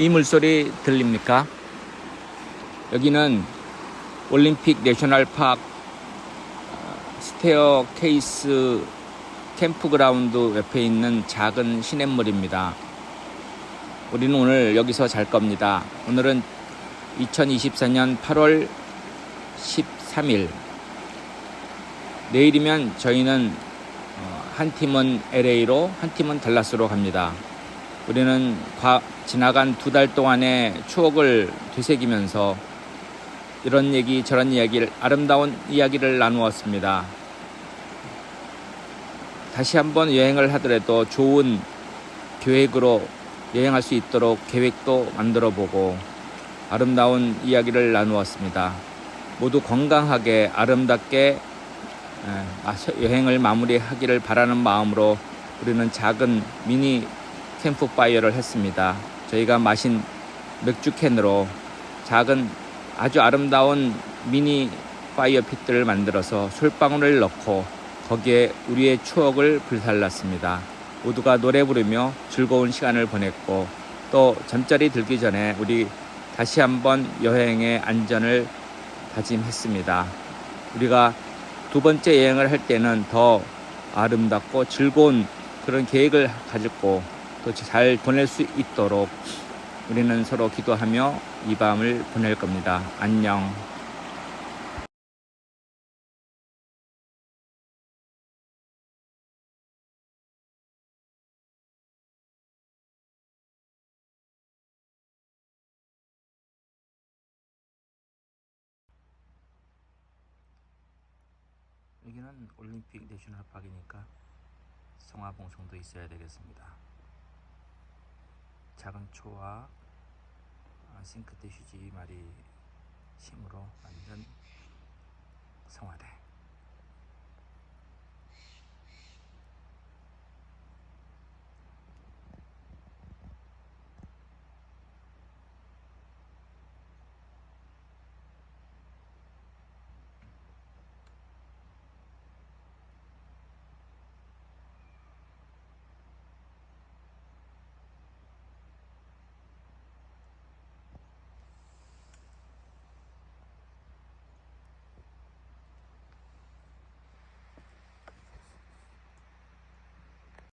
이 물소리 들립니까? 여기는 올림픽 내셔널 파크 어, 스테어 케이스 캠프그라운드 옆에 있는 작은 시냇물입니다. 우리는 오늘 여기서 잘 겁니다. 오늘은 2024년 8월 13일. 내일이면 저희는 어, 한 팀은 LA로, 한 팀은 달라스로 갑니다. 우리는 과- 지나간 두 달 동안의 추억을 되새기면서 이런 얘기 저런 이야기를 아름다운 이야기를 나누었습니다. 다시 한번 여행을 하더라도 좋은 계획으로 여행할 수 있도록 계획도 만들어 보고 아름다운 이야기를 나누었습니다. 모두 건강하게 아름답게 여행을 마무리하기를 바라는 마음으로 우리는 작은 미니 캠프파이어를 했습니다. 저희가 마신 맥주 캔으로 작은 아주 아름다운 미니 파이어 핏들을 만들어서 솔방울을 넣고 거기에 우리의 추억을 불살랐습니다. 모두가 노래 부르며 즐거운 시간을 보냈고 또 잠자리 들기 전에 우리 다시 한번 여행의 안전을 다짐했습니다. 우리가 두 번째 여행을 할 때는 더 아름답고 즐거운 그런 계획을 가지고 또 잘 보낼 수 있도록 우리는 서로 기도하며 이 밤을 보낼 겁니다. 안녕. 여기는 올림픽 내셔널 파크니까 성화봉송도 있어야 되겠습니다. 작은 초와 아, 싱크대 휴지 말이 심으로 완전